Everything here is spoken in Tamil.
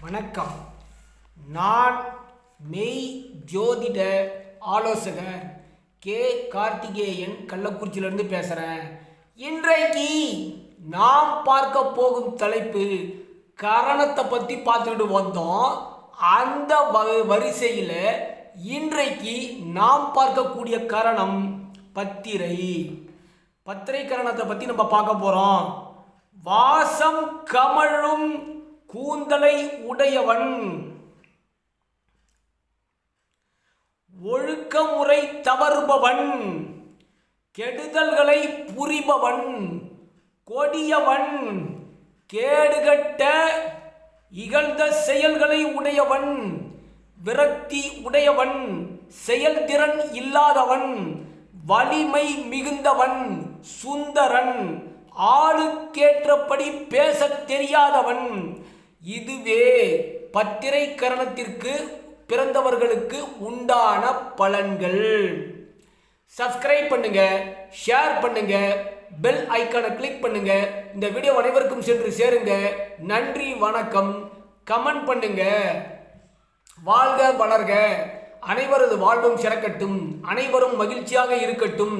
வணக்கம். நான் மெய் ஜோதிட ஆலோசகர் கே. கார்த்திகேயன் கள்ளக்குறிச்சியிலிருந்து பேசுகிறேன் இன்றைக்கு நாம் பார்க்க போகும் தலைப்பு கரணத்தை பற்றி பார்த்துக்கிட்டு வந்தோம். அந்த வ- வரிசையில் இன்றைக்கு நாம் பார்க்கக்கூடிய கரணம் பத்திரை. பத்திரை கரணத்தை பற்றி நம்ம பார்க்க போகிறோம் வாசம் கமழும் கூந்தலை உடையவன். ஒழுக்கமுறை தவறுபவன். கெடுதல்களை புரிபவன். கொடியவன். கேடுகட்ட இகழ்ந்த செயல்களை உடையவன். விரக்தி உடையவன். செயல்திறன் இல்லாதவன். வலிமை மிகுந்தவன். சுந்தரன். ஆளுக்கேற்றபடி பேசத் தெரியாதவன். இதுவே பத்திரை கரணத்திற்கு பிறந்தவர்களுக்கு உண்டான பலன்கள். சப்ஸ்கிரைப் பண்ணுங்க ஷேர் பண்ணுங்க பெல் ஐக்கானை கிளிக் பண்ணுங்க. இந்த வீடியோ அனைவருக்கும் சென்று சேருங்க. நன்றி வணக்கம். கமெண்ட் பண்ணுங்க. வாழ்க வளர்க. அனைவரது வாழ்வும் சிறக்கட்டும். அனைவரும் மகிழ்ச்சியாக இருக்கட்டும்.